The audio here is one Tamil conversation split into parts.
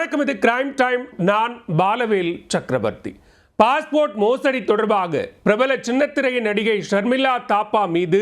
வணக்கம் இது கிரைம் டைம் நான் பாலவேல் சக்கரவர்த்தி. பாஸ்போர்ட் மோசடி தொடர்பாக பிரபல சின்னத்திரையின் நடிகை ஷர்மிளா தாப்பா மீது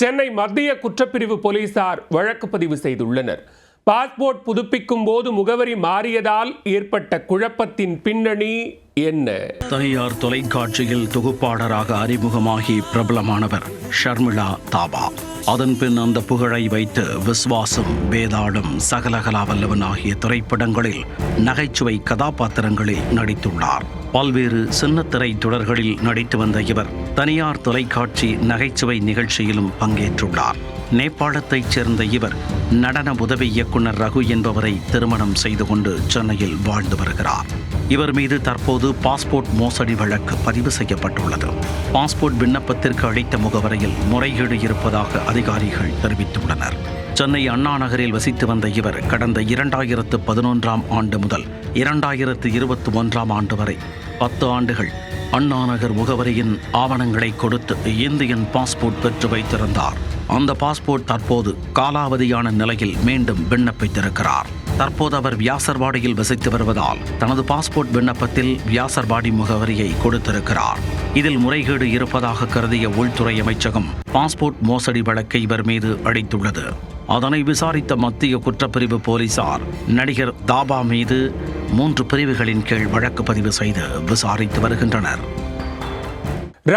சென்னை மத்திய குற்றப்பிரிவு போலீசார் வழக்கு பதிவு செய்துள்ளனர். பாஸ்போர்ட் புதுப்பிக்கும் போது முகவரி மாறியதால் ஏற்பட்ட குழப்பத்தின் பின்னணி என்ன? தனியார் தொலைக்காட்சியில் தொகுப்பாளராக அறிமுகமாகி பிரபலமானவர் ஷர்மிளா தாபா. அதன் பின் அந்த புகழை வைத்து விஸ்வாசம் வேதாளம் சகலகலாவல்லவன் ஆகிய திரைப்படங்களில் நகைச்சுவை கதாபாத்திரங்களில் நடித்துள்ளார். பல்வேறு சின்னத்திரை தொடர்களில் நடித்து வந்த இவர் தனியார் தொலைக்காட்சி நகைச்சுவை நிகழ்ச்சியிலும் பங்கேற்றுள்ளார். நேபாளத்தைச் சேர்ந்த இவர் நடன உதவி இயக்குனர் ரகு என்பவரை திருமணம் செய்து கொண்டு சென்னையில் வாழ்ந்து வருகிறார். இவர் மீது தற்போது பாஸ்போர்ட் மோசடி வழக்கு பதிவு செய்யப்பட்டுள்ளது. பாஸ்போர்ட் விண்ணப்பத்திற்கு அளித்த முகவரையில் முறைகேடு இருப்பதாக அதிகாரிகள் தெரிவித்துள்ளனர். சென்னை அண்ணா நகரில் வசித்து வந்த இவர் கடந்த இரண்டாயிரத்து பதினொன்றாம் ஆண்டு முதல் இரண்டாயிரத்து இருபத்தி ஒன்றாம் ஆண்டு வரை பத்து ஆண்டுகள் அண்ணா நகர் முகவரியின் ஆவணங்களை கொடுத்து இந்தியன் பாஸ்போர்ட் பெற்று வைத்திருந்தார். அந்த பாஸ்போர்ட் தற்போது காலாவதியான நிலையில் மீண்டும் விண்ணப்பித்திருக்கிறார். தற்போது அவர் வியாசர்வாடியில் வசித்து வருவதால் தனது பாஸ்போர்ட் விண்ணப்பத்தில் வியாசர்வாடி முகவரியை கொடுத்திருக்கிறார். இதில் முறைகேடு இருப்பதாக கருதிய உள்துறை அமைச்சகம் பாஸ்போர்ட் மோசடி வழக்கை இவர் மீது அளித்துள்ளது. அதனை விசாரித்த மத்திய குற்றப்பிரிவு போலீசார் நடிகர் தாபா மீது மூன்று பிரிவுகளின் கீழ் வழக்கு பதிவு செய்து விசாரித்து வருகின்றனர்.